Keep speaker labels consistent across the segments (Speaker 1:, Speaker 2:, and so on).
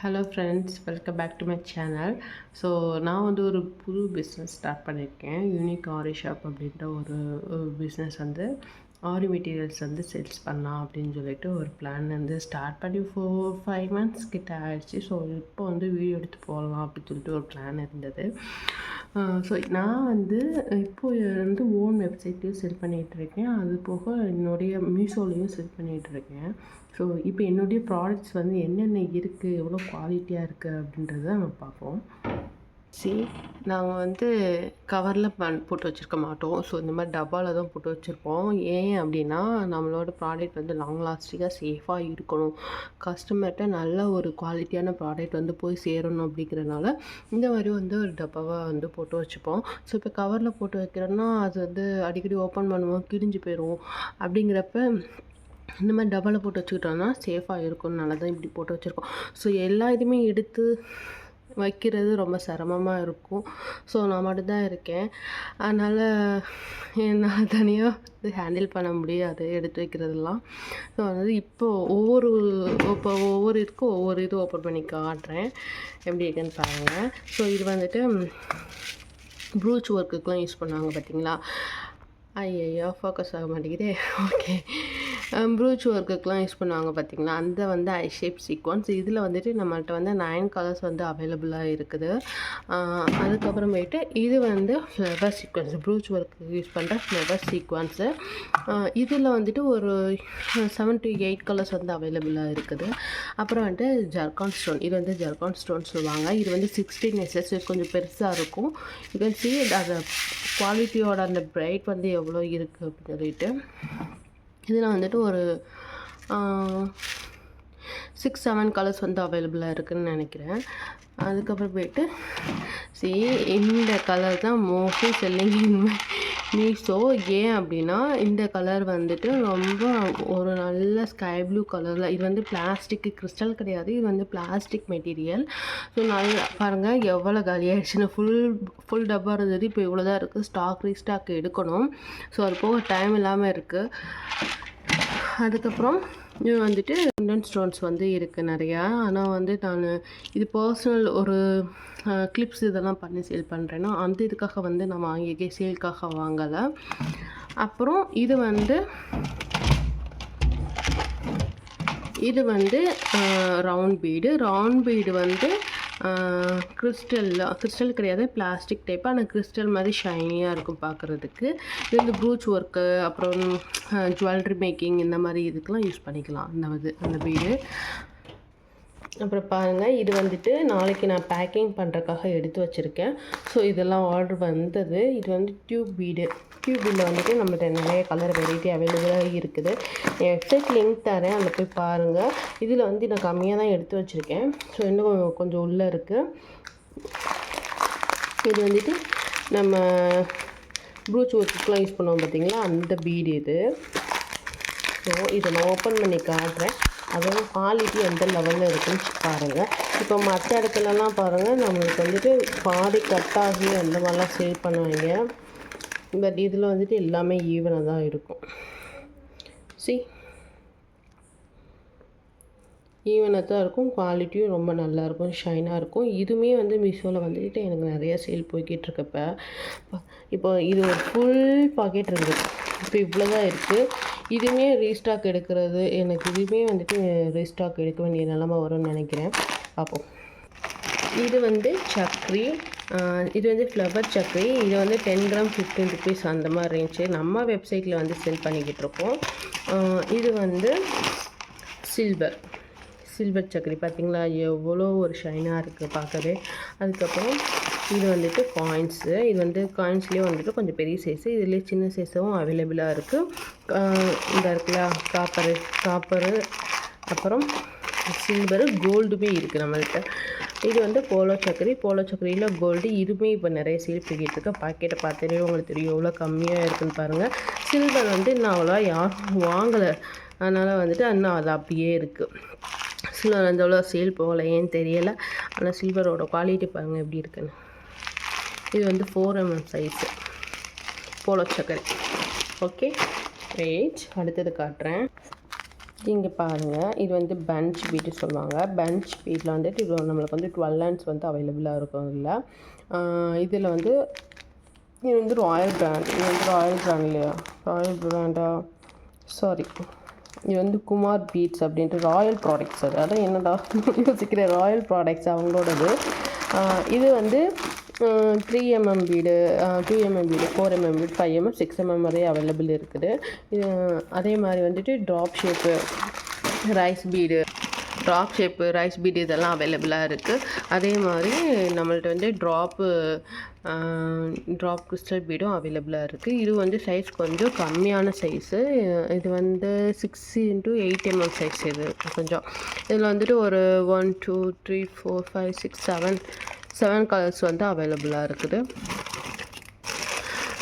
Speaker 1: Hello friends welcome back to my channel so நான் வந்து ஒரு புது பிஸ்னஸ் ஸ்டார்ட் பண்ணியிருக்கேன். யூனிக் ஆரி ஷாப் அப்படின்ற ஒரு பிஸ்னஸ் வந்து ஆரி மெட்டீரியல்ஸ் வந்து சேல்ஸ் பண்ணலாம் அப்படின்னு சொல்லிட்டு ஒரு பிளான் வந்து ஸ்டார்ட் பண்ணி ஃபோர் ஃபைவ் மந்த்ஸ் கிட்ட ஆயிடுச்சு. ஸோ இப்போ வந்து வீடியோ எடுத்து போகலாம் அப்படின்னு சொல்லிட்டு ஒரு பிளான் இருந்தது. ஸோ நான் வந்து இப்போ வந்து ஓன் வெப்சைட்லேயும் செல் பண்ணிகிட்ருக்கேன் அது போக என்னுடைய மீஷோலேயும் செல் பண்ணிகிட்ருக்கேன் ஸோ இப்போ என்னுடைய ப்ராடக்ட்ஸ் வந்து என்னென்ன இருக்குது எவ்வளோ குவாலிட்டியாக இருக்குது அப்படின்றத நம்ம பார்ப்போம். சி நாங்கள் வந்து கவரில் பண் போட்டு வச்சுருக்க மாட்டோம். ஸோ இந்த மாதிரி டப்பாவில் தான் போட்டு வச்சுருப்போம். ஏன் அப்படின்னா நம்மளோட ப்ராடக்ட் வந்து லாங் லாஸ்டிங்காக சேஃபாக இருக்கணும். கஸ்டமர்கிட்ட நல்ல ஒரு குவாலிட்டியான ப்ராடக்ட் வந்து போய் சேரணும் அப்படிங்கிறனால இந்த மாதிரி வந்து ஒரு டப்பாவாக வந்து போட்டு வச்சுப்போம். ஸோ இப்போ கவரில் போட்டு வைக்கிறோன்னா அது வந்து அடிக்கடி ஓப்பன் பண்ணுவோம் கிழிஞ்சு போயிடும் அப்படிங்கிறப்ப இந்த மாதிரி டப்பாவில் போட்டு வச்சுக்கிட்டோம்னா சேஃபாக இருக்கும்னால தான் இப்படி போட்டு வச்சுருக்கோம். ஸோ எல்லா இதுவுமே எடுத்து வைக்கிறது ரொம்ப சிரமமாக இருக்கும். ஸோ நான் மட்டும்தான் இருக்கேன். அதனால் என்னால் தனியாக ஹேண்டில் பண்ண முடியாது எடுத்து வைக்கிறதுலாம் ஸோ வந்து இப்போது ஒவ்வொரு இப்போ ஒவ்வொரு இதுக்கும் ஒவ்வொரு இது ஓப்பன் பண்ணி காட்டுறேன். எப்படி இருக்குன்னு பாருங்கள் ஸோ இது வந்துட்டு ப்ரூச் ஒர்க்குக்கெலாம் யூஸ் பண்ணுவாங்க பார்த்தீங்களா ஐயோ ஃபோக்கஸ் ஆக மாட்டேங்குதே. ஓகே ப்ரூச் ஒர்க்குக்கெலாம் யூஸ் பண்ணுவாங்க பார்த்தீங்களா? அந்த வந்து ஐ ஷேப் சீக்வன்ஸ். இதில் வந்துட்டு நம்மள்கிட்ட வந்து நைன் கலர்ஸ் வந்து அவைலபிளாக இருக்குது. அதுக்கப்புறமேட்டு இது வந்து flower sequins. Brooch work use பண்ணுற ஃப்ளவர் சீக்வன்ஸு. இதில் வந்துட்டு ஒரு செவன் டு எயிட் கலர்ஸ் வந்து அவைலபிளாக இருக்குது. அப்புறம் வந்துட்டு ஜர்கான் ஸ்டோன். இது வந்து ஜர்கான் ஸ்டோன் சொல்லுவாங்க. இது வந்து சிக்ஸ்டீன் எஸ்எஸ் கொஞ்சம் பெருசாக இருக்கும். யூ கேன் சி அதை குவாலிட்டியோட அந்த பிரைட் வந்து எவ்வளோ இருக்குது அப்படின்னு சொல்லிட்டு. இதில் வந்துட்டு ஒரு சிக்ஸ் செவன் கலர்ஸ் வந்து அவைலபிளாக இருக்குதுன்னு நினைக்கிறேன். அதுக்கப்புறம் போயிட்டு சி இந்த கலர் தான் மோஸ்ட்லி செல்லிங் மீஷோ ஏன் அப்படின்னா இந்த கலர் வந்துட்டு ரொம்ப ஒரு நல்ல ஸ்கை ப்ளூ கலரில் இது வந்து பிளாஸ்டிக் கிறிஸ்டல் கிடையாது இது வந்து பிளாஸ்டிக் மெட்டீரியல் ஸோ நல்லா பாருங்கள் எவ்வளோ காலியாகிடுச்சுன்னு ஃபுல் ஃபுல் டப்பா இருந்தது இப்போ இவ்வளோ தான் இருக்குது ஸ்டாக் ரீஸ்டாக் எடுக்கணும். ஸோ அது போக டைம் இல்லாமல் இருக்குது அதுக்கப்புறம் இது வந்துட்டு இண்டன் ஸ்டோன்ஸ் வந்து இருக்குது நிறையா. ஆனால் வந்து நான் இது பர்சனல் ஒரு கிளிப்ஸ் இதெல்லாம் பண்ணி சேல் பண்ணுறேன்னா அந்த இதுக்காக வந்து நான் வாங்கி சேல்க்காக வாங்கலை. அப்புறம் இது வந்து இது வந்து ரவுண்ட் பீடு ரவுண்ட் பீடு வந்து கிறிஸ்டல் கிறிஸ்டல் கிடையாது பிளாஸ்டிக் டைப் ஆனால் கிறிஸ்டல் மாதிரி ஷைனியாக இருக்கும் பார்க்குறதுக்கு இது வந்து ப்ரூச் ஒர்க்கு அப்புறம் ஜுவல்லரி மேக்கிங் இந்த மாதிரி இதுக்கெலாம் யூஸ் பண்ணிக்கலாம். அந்த இது அந்த வீடு. அப்புறம் பாருங்கள் இது வந்துட்டு நாளைக்கு நான் பேக்கிங் பண்ணுறக்காக எடுத்து வச்சுருக்கேன். ஸோ இதெல்லாம் ஆர்டர் வந்தது. இது வந்து டியூப் பீடு டியூப் பீடில் வந்துட்டு நம்மகிட்ட நிறைய கலர் வெரைட்டி அவைலபிளாக இருக்குது. என் வெப்சைட் லிங்க் தரேன். அதில் போய் பாருங்கள் இதில் வந்து நான் கம்மியாக தான் எடுத்து வச்சுருக்கேன். ஸோ இன்னும் கொஞ்சம் உள்ளே இருக்குது இது வந்துட்டு நம்ம ப்ரூச் ஒர்க்குக்கெலாம் யூஸ் பண்ணுவோம் பார்த்தீங்களா அந்த பீடு இது. ஸோ இதை நான் ஓப்பன் பண்ணி காட்டுறேன். அதோட குவாலிட்டி எந்த லெவலில் இருக்குன்னு பாருங்கள் இப்போ மற்ற இடத்துலலாம் பாருங்கள் நம்மளுக்கு வந்துட்டு பாதி கட்டாகி அந்த மாதிரிலாம் சேல் பண்ணுவாங்க. பட் இதில் வந்துட்டு எல்லாமே ஈவனாக தான் இருக்கும். சி ஈவனாக தான் இருக்கும் குவாலிட்டியும் ரொம்ப நல்லாயிருக்கும் ஷைனாக இருக்கும். இதுவுமே வந்து மீஷோவில் வந்துட்டு எனக்கு நிறையா சேல் போய்கிட்டு இருக்கப்ப இப்போ இது ஒரு ஃபுல் பாக்கெட் இருக்குது. இப்போ இவ்வளோ தான் இருக்குது இதுவுமே ரீஸ்டாக் எடுக்கிறது. எனக்கு இதுவுமே வந்துட்டு ரீஸ்டாக் எடுக்க வேண்டிய நிலமை வரும்னு நினைக்கிறேன். பார்ப்போம். இது வந்து சக்ரி இது வந்து ஃப்ளவர் சக்ரி இது வந்து டென் கிராம் ஃபிஃப்டீன் ருபீஸ் அந்த மாதிரி ரேஞ்சு நம்ம வெப்சைட்டில் வந்து செல் பண்ணிக்கிட்டு இருக்கோம். இது வந்து சில்வர் சில்வர் சக்கரி பார்த்திங்களா? எவ்வளோ ஒரு ஷைனாக இருக்குது பார்க்கவே. அதுக்கப்புறம் இது வந்துட்டு காயின்ஸு இது வந்து காயின்ஸ்லேயே வந்துட்டு கொஞ்சம் பெரிய சைஸு இதுலேயே சின்ன சைஸும் அவைலபிளாக இருக்குது இந்த இருக்குல்ல காப்பரு காப்பரு அப்புறம் சில்வரு கோல்டுமே இருக்குது நம்மள்கிட்ட இது வந்து போலோ சக்கரி போலோ சக்கரியில் கோல்டு இதுவுமே இப்போ நிறைய சேல் பண்ணிகிட்டு பாக்கெட்டை பார்த்தாலே உங்களுக்கு தெரியும் எவ்வளோ கம்மியாக இருக்குதுன்னு பாருங்கள் சில்வர் வந்து இன்னும் அவ்வளோவா யாரும் வாங்கலை. அதனால் வந்துட்டு இன்னும் அது அப்படியே இருக்குது சில்வர் அந்த அவ்வளோ சேல் போகலை ஏன்னு தெரியலை. ஆனால் சில்வரோட குவாலிட்டி பாருங்கள் எப்படி இருக்குன்னு. இது வந்து ஃபோர் எம்எம் சைஸு போலோ சக்கரை. ஓகே வெயிட் அடுத்தது காட்டுறேன். இங்கே பாருங்கள் இது வந்து பெஞ்ச் பீட்டு சொல்லுவாங்க. பெஞ்ச் பீட்டில் வந்துட்டு இது நம்மளுக்கு வந்து டுவெல் லேண்ட்ஸ் வந்து அவைலபிளாக இருக்கும் இதில் இதில் வந்து இது வந்து ராயல் பிராண்ட் இது வந்து ராயல் பிராண்ட் இல்லையா? ராயல் பிராண்டா சாரி இது வந்து குமார் பீட்ஸ் அப்படின்ட்டு ராயல் ப்ராடக்ட்ஸ் அது அதான் என்னடா? யோசிக்கிறேன். ராயல் ப்ராடக்ட்ஸ் அவங்களோடது. இது வந்து three mm bead two mm bead four mm bead five mm six mm வரை அவைலபிள் இருக்குது. இது அதே மாதிரி வந்துட்டு drop shape rice bead drop shape rice bead இதெல்லாம் அவைலபிளாக இருக்குது அதே மாதிரி நம்மள்ட்ட வந்து ட்ராப்பு ட்ராப் கிறிஸ்டல் பீடும் அவைலபிளாக இருக்குது இது வந்து சைஸ் கொஞ்சம் கம்மியான சைஸு இது வந்து six into eight mm size இது. கொஞ்சம். இதில் வந்துட்டு ஒரு one two three four five six seven seven colours வந்து அவைலபிளாக இருக்குது.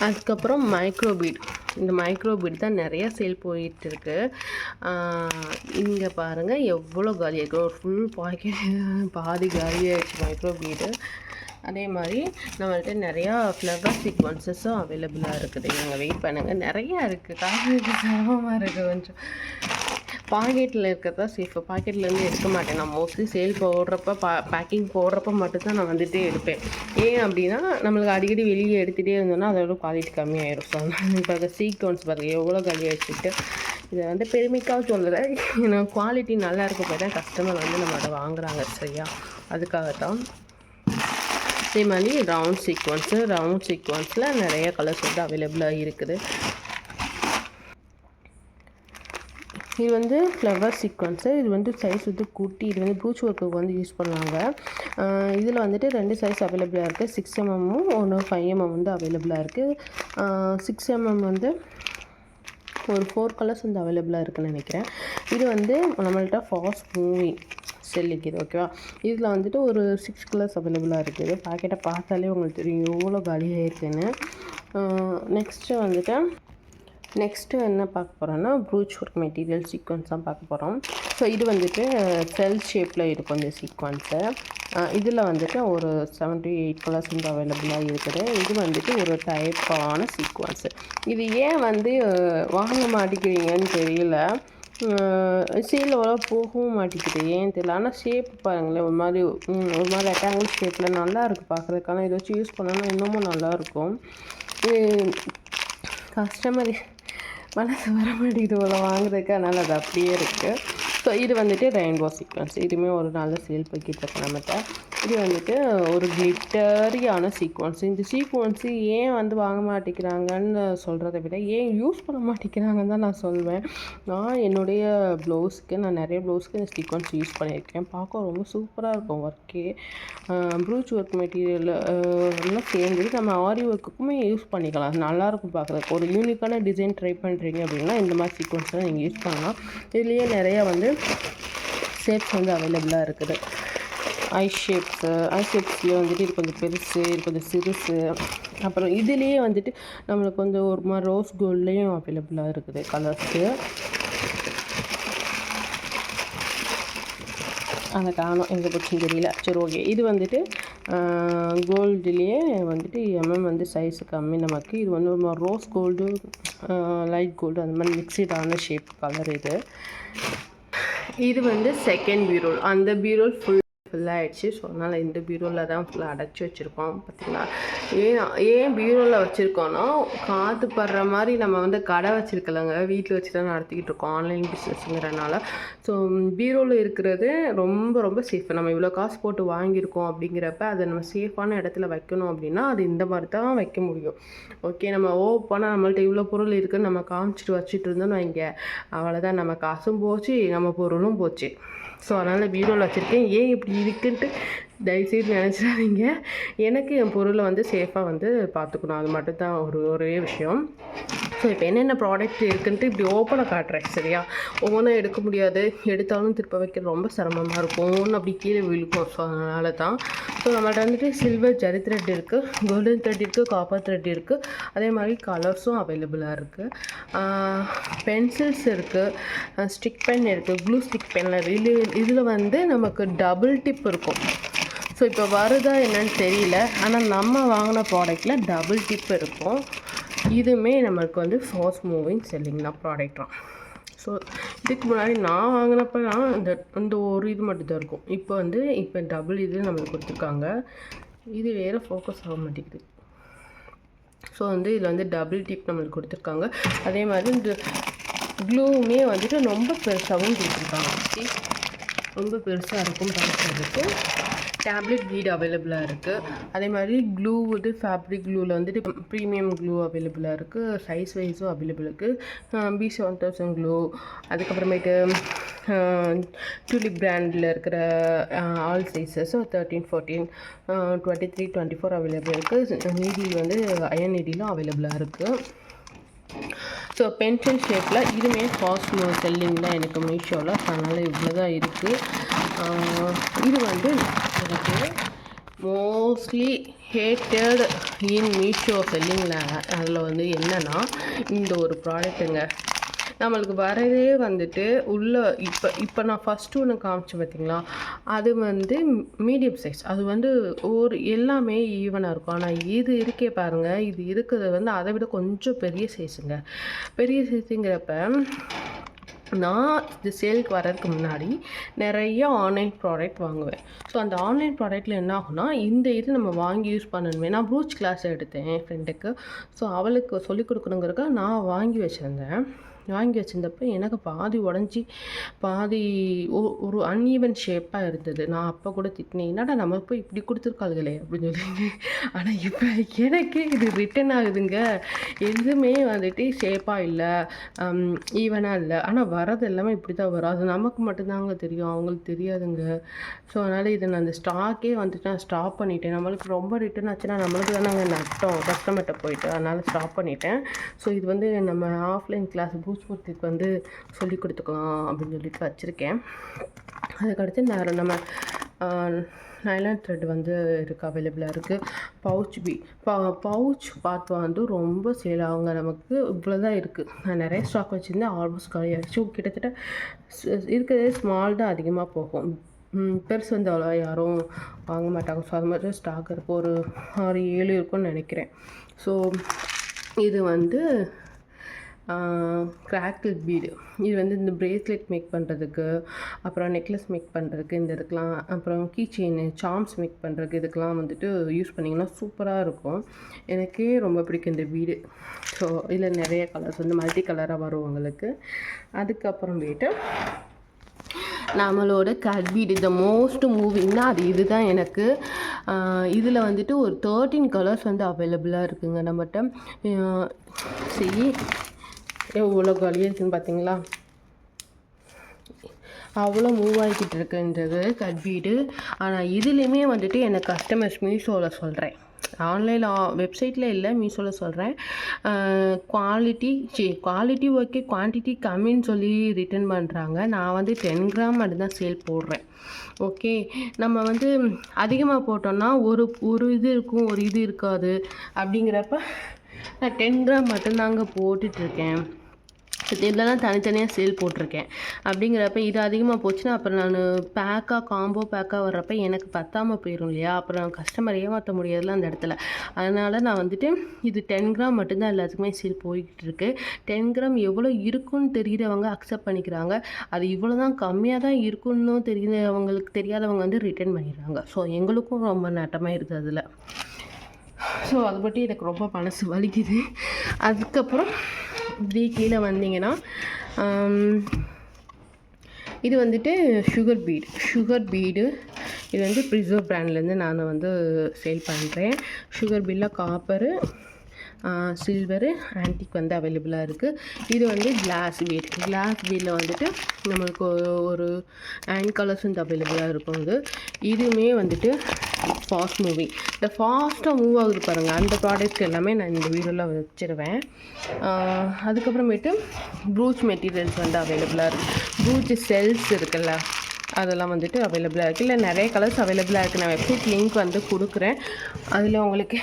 Speaker 1: அதுக்கப்புறம் மைக்ரோ பீட் இந்த மைக்ரோ பீட் தான் நிறைய சேல் போயிட்டு இருக்கு. இங்கே பாருங்கள் எவ்வளோ காலி இருக்குது ஒரு ஃபுல் பாக்கெட் பாதி காலியாகிடுச்சு மைக்ரோ பீடு அதே மாதிரி நம்மள்கிட்ட நிறையா ஃப்ளவர் சீக்வன்சஸும் அவைலபிளாக இருக்குது. நீங்கள் வெயிட் பண்ணுங்கள் நிறையா இருக்குது காசுக்கு சிரமமாக இருக்குது கொஞ்சம். பாக்கெட்டில் இருக்கிறது சேஃபு பாக்கெட்லேருந்து எடுக்க மாட்டேன். நான் மோஸ்ட்லி சேல் போடுறப்ப பா பேக்கிங் போடுறப்ப மட்டும்தான் நான் வந்துகிட்டே எடுப்பேன். ஏன் அப்படின்னா நம்மளுக்கு அடிக்கடி வெளியே எடுத்துகிட்டே இருந்தோம்னா அதோட குவாலிட்டி கம்மியாயிடும் ஸோ இப்போ அந்த சீக்வன்ஸ் பாருங்கள் எவ்வளோ காலி வச்சுட்டு இதை வந்து பெருமைக்காக சொல்லலை. ஏன்னா குவாலிட்டி நல்லா இருக்க போய் தான் கஸ்டமர் வந்து நம்மளோட வாங்குறாங்க சரியா? அதுக்காக தான் அதே மாதிரி ரவுண்ட் சீக்வன்ஸு ரவுண்ட் சீக்வன்ஸில் நிறைய கலர்ஸ் வந்து அவைலபிளாக இருக்குது. இது வந்து ஃப்ளவர் சீக்வன்ஸு இது வந்து சைஸ் வந்து குட்டி இது வந்து ப்ரூச் ஒர்க்குக்கு வந்து யூஸ் பண்ணுவாங்க இதில் வந்துட்டு ரெண்டு சைஸ் அவைலபிளாக இருக்குது சிக்ஸ் எம்எம்மும் ஒன்று ஃபைவ் எம்எம் வந்து அவைலபிளாக இருக்குது சிக்ஸ் எம்எம் வந்து ஒரு ஃபோர் கலர்ஸ் வந்து அவைலபிளாக இருக்குன்னு நினைக்கிறேன். இது வந்து நம்மள்ட்ட ஃபாஸ்ட் மூவிங் செல்லிக்கு இது ஓகேவா இதில் வந்துட்டு ஒரு சிக்ஸ் கலர்ஸ் அவைலபிளாக இருக்குது பாக்கெட்டை பார்த்தாலே உங்களுக்கு தெரியும். எவ்வளோ காலியாக இருக்குதுன்னு நெக்ஸ்ட்டு வந்துட்டு நெக்ஸ்ட்டு என்ன பார்க்க போகிறோன்னா ப்ரூச் ஒர்க் மெட்டீரியல் சீக்வன்ஸ் தான் பார்க்க போகிறோம் ஸோ இது வந்துட்டு செல் ஷேப்பில் இருக்கும் இந்த சீக்வன்ஸு இதில் வந்துட்டு ஒரு செவன் டு எயிட் கலர்ஸ் வந்து அவைலபிளாக இருக்குது. இது வந்துட்டு ஒரு டைப்பான சீக்வன்ஸு இது ஏன் வந்து வாங்க மாட்டேங்கிறீங்கன்னு தெரியல. சீலில் அவ்வளோ போகவும் மாட்டேங்குது. ஏன் தெரியல. ஆனால் ஷேப் பாருங்களேன். ஒரு மாதிரி ஒரு மாதிரி ரெக்டாங்கிள் ஷேப்பில் நல்லா இருக்குது பார்க்குறதுக்கான இதை வச்சு யூஸ் பண்ணோன்னா இன்னமும் நல்லாயிருக்கும் இது கஸ்டமர் மனசு வர மாட்டேங்குது போல வாங்குறதுக்கு அதனால் அது அப்படியே இருக்குது ஸோ இது வந்துட்டு ரெயின்போ சீக்வன்ஸ் இதுவுமே ஒரு நாள் சேல் போய்கிட்டு இருக்கு நம்மகிட்ட. இது வந்துட்டு ஒரு கிளிட்டரியான சீக்வன்ஸ் இந்த சீக்வன்ஸு ஏன் வந்து வாங்க மாட்டேங்கிறாங்கன்னு சொல்கிறத விட ஏன் யூஸ் பண்ண மாட்டேங்கிறாங்கன்னு தான் நான் சொல்வேன். நான் என்னுடைய ப்ளவுஸ்க்கு நான் நிறைய ப்ளவுஸ்க்கு இந்த சீக்வன்ஸ் யூஸ் பண்ணியிருக்கேன். பார்க்க ரொம்ப சூப்பராக இருக்கும் ஒர்க்கே ப்ரூச் ஒர்க் மெட்டீரியல் எல்லாம் சேர்ந்து நம்ம ஆரி ஒர்க்குக்குமே யூஸ் பண்ணிக்கலாம். நல்லாயிருக்கும் பார்க்குறதுக்கு. ஒரு யூனிக்கான டிசைன் ட்ரை பண்ணுறீங்க அப்படின்னா இந்த மாதிரி சீக்வன்ஸ்லாம் நீங்கள் யூஸ் பண்ணலாம். இதுலேயே நிறையா வந்து ஷேப்ஸ் வந்து அவைலபிளாக இருக்குது. ஐ ஷேப்ஸு ஐ ஷேப்ஸ்லேயே வந்துட்டு இது கொஞ்சம் பெருசு இது கொஞ்சம் சிறுசு. அப்புறம் இதுலேயே வந்துட்டு நம்மளுக்கு வந்து ஒரு மாதிரி ரோஸ் கோல்ட்லேயும் அவைலபிளாக இருக்குது கலர்ஸு அதை காணும். எங்கே போச்சுன்னு தெரியல. சரி ஓகே இது வந்துட்டு கோல்டுலேயே வந்துட்டு எம்எம் வந்து சைஸு கம்மி நமக்கு. இது வந்து ஒரு மாதிரி ரோஸ் கோல்டு லைட் கோல்டு அந்த மாதிரி மிக்சடான ஷேப் கலர் இது. இது வந்து செகண்ட் பீரோல் அந்த பீரோல் ஃபுல் ஃபுல்லாகிடுச்சு ஸோ அதனால் இந்த பீரோவில் தான் ஃபுல்லாக அடைச்சி வச்சுருக்கோம். பார்த்தீங்களா ஏன் ஏன் பீரோவில் வச்சுருக்கோன்னா காற்று படுற மாதிரி நம்ம வந்து கடை வச்சுருக்கலங்க. வீட்டில் வச்சு தான் நடத்திக்கிட்டு இருக்கோம். ஆன்லைன் பிஸ்னஸ்ங்கிறனால ஸோ பீரோவில் இருக்கிறது ரொம்ப ரொம்ப சேஃப் நம்ம இவ்வளோ காசு போட்டு வாங்கியிருக்கோம் அப்படிங்கிறப்ப அதை நம்ம சேஃபான இடத்துல வைக்கணும் அப்படின்னா அது இந்த மாதிரி தான் வைக்க முடியும். ஓகே நம்ம ஓப்பனாக நம்மள்ட்ட இவ்வளோ பொருள் இருக்குதுன்னு நம்ம காமிச்சிட்டு வச்சுட்டு இருந்தோம்னு வைங்க. அவ்வளோதான் நம்ம காசும் போச்சு நம்ம பொருளும் போச்சு. ஸோ அதனால் பீரோவில் வச்சுருக்கேன். ஏன் இப்படி இருக்குன்ட்டு தயவுசெய்து நினச்சிடாதீங்க. எனக்கு என் பொருளை வந்து சேஃபாக வந்து பார்த்துக்கணும். அது மட்டும்தான் ஒரு ஒரே விஷயம். ஸோ இப்போ என்னென்ன ப்ராடக்ட் இருக்குன்ட்டு இப்படி ஓப்பனாக காட்டுறேன் சரியா? ஒவ்வொன்றும் எடுக்க முடியாது. எடுத்தாலும் திருப்ப வைக்கிறது ரொம்ப சிரமமாக இருக்கும். ஒன்று அப்படி கீழே விழுக்கும். ஸோ அதனால தான் ஸோ நம்மள்ட்ட வந்துட்டு சில்வர் ஜரி த்ரெட் இருக்குது கோல்டன் த்ரெட் இருக்குது காப்பர் த்ரெட் இருக்குது அதே மாதிரி கலர்ஸும் அவைலபிளாக இருக்குது பென்சில்ஸ் இருக்குது ஸ்டிக் பென் இருக்குது ப்ளூ ஸ்டிக் பென்னில் இது இதில் வந்து நமக்கு டபுள் டிப் இருக்கும். ஸோ இப்போ வருதா என்னன்னு தெரியல. ஆனால் நம்ம வாங்கின ப்ராடக்டில் டபுள் டிப் இருக்கும். இதுவுமே நம்மளுக்கு வந்து ஃபாஸ்ட் மூவிங் செல்லிங் தான் ப்ராடக்ட் தான் ஸோ இதுக்கு முன்னாடி நான் வாங்கினப்பெல்லாம் இந்த இந்த ஒரு இது மட்டும் தான் இருக்கும். இப்போ வந்து இப்போ டபுள் இது நம்மளுக்கு கொடுத்துருக்காங்க. இது வேறு ஃபோக்கஸ் ஆக மாட்டேங்குது. ஸோ வந்து இதில் வந்து டபுள் டிப் நம்மளுக்கு கொடுத்துருக்காங்க. அதே மாதிரி இந்த க்ளூவுமே வந்துட்டு ரொம்ப பெருசாகவும் கொடுத்துருக்காங்க. ரொம்ப பெருசாக இருக்கும் பார்க்குறதுக்கு டேப்லெட் வீடு அவைலபிளாக இருக்குது அதே மாதிரி க்ளூ வந்து ஃபேப்ரிக் க்ளூவில் வந்துட்டு ப்ரீமியம் க்ளூ அவைலபிளாக இருக்குது சைஸ் வைஸும் அவைலபிள் இருக்குது பி செவன் தௌசண்ட் க்ளூ. அதுக்கப்புறமேட்டு டூலிப் பிராண்டில் இருக்கிற all சைஸஸும் thirteen fourteen twenty three twenty four available இருக்குது நீடில் வந்து அயன் நீடிலும் அவைலபிளாக இருக்குது ஸோ பென்சில் ஷேப்பில் இதுவுமே ஃபாஸ்ட் செல்லிங் தான் எனக்கு மீஷோவில் அதனால் இவ்வளோ தான் இருக்குது இது வந்து எனக்கு மோஸ்ட்லி ஹேட்டட் இன் மீஷோ செல்லிங்கில் அதில் வந்து என்னென்னா இந்த ஒரு ப்ராடக்ட்டுங்க நம்மளுக்கு வரதே வந்துட்டு உள்ளே இப்போ இப்போ நான் ஃபஸ்ட்டு ஒன்று காமிச்சேன் பார்த்தீங்களா அது வந்து மீடியம் சைஸ் அது வந்து ஒரு எல்லாமே ஈவனாக இருக்கும். ஆனால் இது இருக்கே பாருங்கள் இது இருக்கிறது வந்து அதை விட கொஞ்சம் பெரிய சைஸுங்க பெரிய சைஸுங்கிறப்ப நான் இந்த சேலுக்கு வர்றதுக்கு முன்னாடி நிறைய ஆன்லைன் ப்ராடக்ட் வாங்குவேன். ஸோ அந்த ஆன்லைன் ப்ராடக்ட்டில் என்ன ஆகும்னா இந்த இது நம்ம வாங்கி யூஸ் பண்ணணுமே. நான் ப்ரூச் கிளாஸ் எடுத்தேன் என் ஃப்ரெண்டுக்கு ஸோ அவளுக்கு சொல்லிக் கொடுக்கணுங்கிறதுக்காக நான் வாங்கி வச்சுருந்தேன். வாங்கி வச்சுருந்தப்போ எனக்கு பாதி உடஞ்சி பாதி ஓ ஒரு அன்ஈவன் ஷேப்பாக இருந்தது. நான் அப்போ கூட திட்டினேன் என்னடா நம்ம போய் இப்படி கொடுத்துருக்காளுகளே? அப்படின்னு சொல்லி ஆனால் இப்போ எனக்கு இது ரிட்டன் ஆகுதுங்க. எதுவுமே வந்துட்டு ஷேப்பாக இல்லை ஈவனாக இல்லை. ஆனால் வரது எல்லாமே இப்படி தான் வரும். அது நமக்கு மட்டும்தாங்க தெரியும். அவங்களுக்கு தெரியாதுங்க. ஸோ அதனால் இதை நான் அந்த ஸ்டாக்கே வந்துட்டு நான் ஸ்டாப் பண்ணிட்டேன். நம்மளுக்கு ரொம்ப ரிட்டன் ஆச்சுன்னா நம்மளுக்கு தான் நாங்கள் நட்டம் கஸ்டமர்கிட்ட போயிட்டு. அதனால் ஸ்டாப் பண்ணிட்டேன். ஸோ இது வந்து நம்ம ஆஃப்லைன் கிளாஸ் பூஸ்மூர்த்திக்கு வந்து சொல்லி கொடுத்துக்கலாம் அப்படின்னு சொல்லிட்டு வச்சுருக்கேன். அதுக்கடுத்து நான் நம்ம நைலான் த்ரெட் வந்து இருக்குது அவைலபிளாக இருக்குது பவுச் பி ப பவுச் பார்த்து வந்து ரொம்ப சேல் ஆகுங்க நமக்கு. இவ்வளோ தான் இருக்குது நான் நிறைய ஸ்டாக் வச்சுருந்தேன். ஆல்மோஸ்ட் காலியாகிடுச்சு கிட்டத்தட்ட இருக்கிறதே ஸ்மால் தான் அதிகமாக போகும். பெருசு வந்து அவ்வளோ யாரும் வாங்க மாட்டாங்க. ஸோ அது மாதிரி ஸ்டாக் இருக்கும் ஒரு ஆறு ஏழு இருக்கும்னு நினைக்கிறேன். ஸோ இது வந்து கிராக்கிள் பீடு இது வந்து இந்த பிரேஸ்லெட் மேக் பண்ணுறதுக்கு அப்புறம் நெக்லஸ் மேக் பண்ணுறதுக்கு இந்த இதுக்கெலாம் அப்புறம் கீ செயின் சாம்ஸ் மேக் பண்ணுறதுக்கு இதுக்கெலாம் வந்துட்டு யூஸ் பண்ணிங்கன்னா சூப்பராக இருக்கும். எனக்கே ரொம்ப பிடிக்கும் இந்த வீடு ஸோ இதில் நிறைய கலர்ஸ் வந்து மல்டி கலராக வரும் உங்களுக்கு. அதுக்கப்புறமேட்டு நம்மளோட கல்வீடு த மோஸ்ட் மூவிங்னா அது இதுதான் எனக்கு. இதில் வந்துட்டு ஒரு தேர்ட்டீன் கலர்ஸ் வந்து அவைலபிளாக இருக்குங்க நம்மகிட்ட. சரி. எவ்வளோ காலியாக இருக்குதுன்னு பார்த்தீங்களா அவ்வளோ மூவ் ஆகிக்கிட்டு இருக்குன்றது கட்பீடு. ஆனால் இதுலேயுமே வந்துட்டு எனக்கு கஸ்டமர்ஸ் மீஷோவில் சொல்கிறேன் ஆன்லைனில் வெப்சைட்டில் இல்லை மீஷோவில் சொல்கிறேன் குவாலிட்டி சரி குவாலிட்டி ஓகே குவான்டிட்டி கம்மின்னு சொல்லி ரிட்டர்ன் பண்ணுறாங்க நான் வந்து டென் கிராம் மட்டும்தான் சேல் போடுறேன். ஓகே நம்ம வந்து அதிகமாக போட்டோம்னா ஒரு ஒரு இது இருக்கும் ஒரு இது இருக்காது. அப்படிங்கிறப்ப நான் டென் கிராம் மட்டும்தாங்க போட்டுட்ருக்கேன் இதெல்லாம் தனித்தனியாக சேல் போட்டிருக்கேன். அப்படிங்கிறப்ப இது அதிகமாக போச்சுன்னா அப்புறம் நான் பேக்காக காம்போ பேக்காக வர்றப்ப எனக்கு பத்தாமல் போயிடும் இல்லையா? அப்புறம் நான் கஸ்டமர் ஏமாற்ற முடியாதுல அந்த இடத்துல. அதனால் நான் வந்துட்டு இது டென் கிராம் மட்டும்தான் எல்லாத்துக்குமே சேல் போய்கிட்டு இருக்கு. டென் கிராம் எவ்வளோ இருக்குன்னு தெரிகிறவங்க அக்செப்ட் பண்ணிக்கிறாங்க. அது இவ்வளோ தான் கம்மியாக தான் இருக்குன்னு தெரிஞ்சவங்களுக்கு தெரியாதவங்க வந்து ரிட்டர்ன் பண்ணிடுறாங்க. ஸோ எங்களுக்கும் ரொம்ப நட்டமாக இருக்குது அதில். ஸோ அது பற்றி எனக்கு ரொம்ப மனசு வலிக்குது. அதுக்கப்புறம் இப்படியே கீழே வந்தீங்கன்னா இது வந்துட்டு சுகர் பீடு சுகர் பீடு இது வந்து ப்ரிசர்வ் பிராண்ட்லேருந்து நான் வந்து சேல் பண்ணுறேன் சுகர் பீடில் காப்பரு சில்வரு ஆன்டிக் வந்து அவைலபிளாக இருக்குது இது வந்து கிளாஸ் வீட் கிளாஸ் வீட்டில் வந்துட்டு நம்மளுக்கு ஒரு- ஒரு ஹேண்ட் கலர்ஸ் வந்து அவைலபிளாக இருக்கும் இது. இதுவுமே வந்துட்டு ஃபாஸ்ட் மூவிங் இந்த ஃபாஸ்ட்டாக மூவ் ஆகுது பாருங்கள் அந்த ப்ராடக்ட் எல்லாமே நான் இந்த வீடியோவில் வச்சிருவேன். அதுக்கப்புறமேட்டு ப்ரூச் மெட்டீரியல்ஸ் வந்து அவைலபிளாக இருக்குது ப்ரூச் செல்ஸ் இருக்குல்ல அதெல்லாம் வந்துட்டு அவைலபிளாக இருக்குது இல்லை நிறைய கலர்ஸ் அவைலபிளாக இருக்குது நான் வெப்சைட் லிங்க் வந்து கொடுக்குறேன். அதில் உங்களுக்கு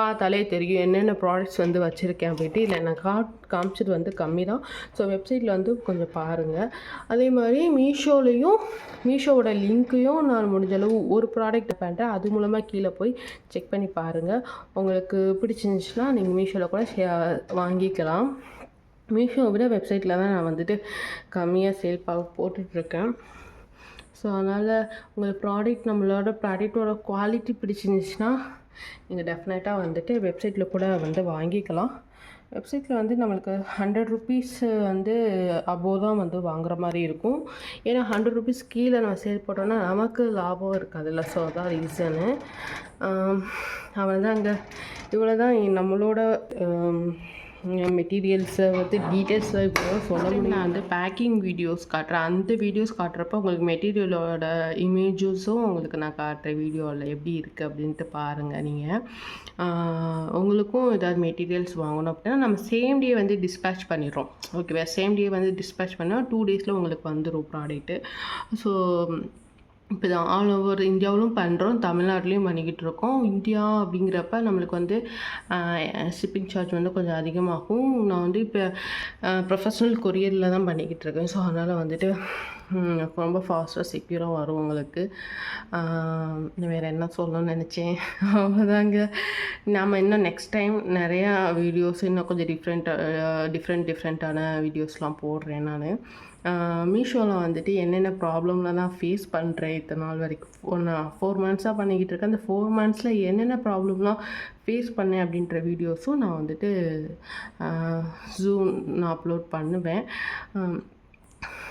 Speaker 1: பார்த்தாலே தெரியும் என்னென்ன ப்ராடக்ட்ஸ் வந்து வச்சுருக்கேன் அப்படின்ட்டு. இல்லை நான் காட் காமிச்சது வந்து கம்மி தான் ஸோ வெப்சைட்டில் வந்து கொஞ்சம் பாருங்கள் அதே மாதிரி மீஷோலையும் மீஷோவோட லிங்க்கையும் நான் முடிஞ்சளவு ஒரு ப்ராடக்ட் பண்ணுறேன் அது மூலமாக கீழே போய் செக் பண்ணி பாருங்கள் உங்களுக்கு பிடிச்சிருந்துச்சுன்னா நீங்கள் மீஷோவில் கூட share- வாங்கிக்கலாம். மீஷோவை விட வெப்சைட்டில் தான் நான் வந்துட்டு கம்மியாக சேல் பா போட்டுட்ருக்கேன். ஸோ அதனால் உங்களுக்கு ப்ராடக்ட் நம்மளோட ப்ராடக்ட்டோட குவாலிட்டி பிடிச்சிருந்துச்சுன்னா நீங்கள் டெஃபினட்டாக வந்துட்டு வெப்சைட்டில் கூட வந்து வாங்கிக்கலாம். வெப்சைட்டில் வந்து நம்மளுக்கு ஹண்ட்ரட் ருபீஸ் வந்து அபோவ் தான் வந்து வாங்குற மாதிரி இருக்கும். ஏன்னா ஹண்ட்ரட் ருபீஸ் கீழே நம்ம சேல் போட்டோன்னா நமக்கு லாபம் இருக்காதுல்ல. ஸோ அதான் ரீசனு அவன் தான் அங்கே. இவ்வளோ தான் நம்மளோட மெட்டீரியல்ஸை வந்து டீட்டெயில்ஸை இப்போ சொல்ல முடியும் நான் வந்து பேக்கிங் வீடியோஸ் காட்டுறேன் அந்த வீடியோஸ் காட்டுறப்ப உங்களுக்கு மெட்டீரியலோட இமேஜஸும் உங்களுக்கு நான் காட்டுறேன் வீடியோவில் எப்படி இருக்குது அப்படின்ட்டு பாருங்கள் நீங்கள் உங்களுக்கும் ஏதாவது மெட்டீரியல்ஸ் வாங்கணும் அப்படின்னா நம்ம சேம் டே வந்து டிஸ்பேச் பண்ணிடுறோம். ஓகேவா சேம் டே வந்து டிஸ்பேச் பண்ணால் டூ டேஸில் உங்களுக்கு வந்துடும் ப்ராடக்ட்டு ஸோ இப்போ தான் ஆல் ஓவர் இந்தியாவிலும் பண்ணுறோம் தமிழ்நாட்டிலையும் பண்ணிக்கிட்டு இருக்கோம். இந்தியா அப்படிங்கிறப்ப நம்மளுக்கு வந்து ஷிப்பிங் சார்ஜ் வந்து கொஞ்சம் அதிகமாகும். நான் வந்து இப்போ ப்ரொஃபஷ்னல் கொரியரில் தான் பண்ணிக்கிட்டு இருக்கேன். ஸோ அதனால் வந்துட்டு ரொம்ப ஃபாஸ்ட்டாக செக்யூராக வரும் உங்களுக்கு. வேறு என்ன சொல்லணும்னு நினச்சேன். அவ்வளோதாங்க நாம் இன்னும் நெக்ஸ்ட் டைம் நிறையா வீடியோஸ் இன்னும் கொஞ்சம் டிஃப்ரெண்ட் டிஃப்ரெண்ட் டிஃப்ரெண்ட்டான வீடியோஸ்லாம் போடுறேன் நான். மீஷோவில் வந்துட்டு என்னென்ன ப்ராப்ளம்லாம் நான் ஃபேஸ் பண்ணுறேன் இத்தனை நாள் வரைக்கும். நான் ஃபோர் மந்த்ஸாக பண்ணிக்கிட்டு இருக்கேன். அந்த ஃபோர் மந்த்ஸில் என்னென்ன ப்ராப்ளம்லாம் ஃபேஸ் பண்ணேன் அப்படின்ற வீடியோஸும் நான் வந்துட்டு ஜூம் நான் அப்லோட் பண்ணுவேன்.